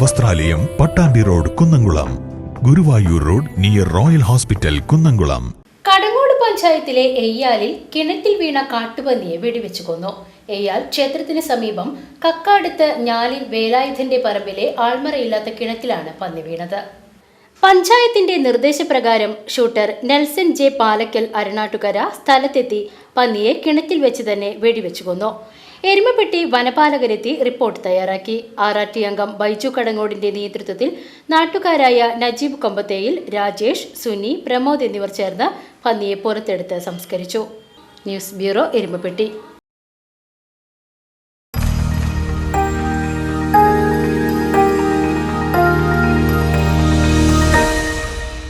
വസ്ത്രാലയം Pattambi road Kunnamkulam. Guruvayur road near royal hospital Kunnamkulam. Kadangode പഞ്ചായത്തിലെ എയ്യാലിൽ കിണറ്റിൽ വീണ കാട്ടുപന്നിയെ വെടിവെച്ചു കൊന്നു. എയ്യാൽ ക്ഷേത്രത്തിന് സമീപം കക്കാടുത്ത് ഞാലിൽ വേലായുധന്റെ പറമ്പിലെ ആൾമറയില്ലാത്ത കിണറ്റിലാണ് പന്നി വീണത്. പഞ്ചായത്തിന്റെ നിർദ്ദേശപ്രകാരം shooter Nelson J Palakkal Aranattukara സ്ഥലത്തെത്തി പന്നിയെ കിണറ്റിൽ വെച്ച് തന്നെ വെടിവെച്ചു കൊന്നു. എരുമപ്പെട്ടി വനപാലകരെത്തി റിപ്പോർട്ട് തയ്യാറാക്കി. ആറാട്ടി അംഗം ബൈജു കടങ്ങോടിന്റെ നേതൃത്വത്തിൽ നാട്ടുകാരായ നജീബ് കൊമ്പത്തേയിൽ രാജേഷ് സുനി പ്രമോദ് എന്നിവർ ചേർന്ന് പന്നിയെ പുറത്തെടുത്ത് സംസ്കരിച്ചു. News bureau Erumappetty.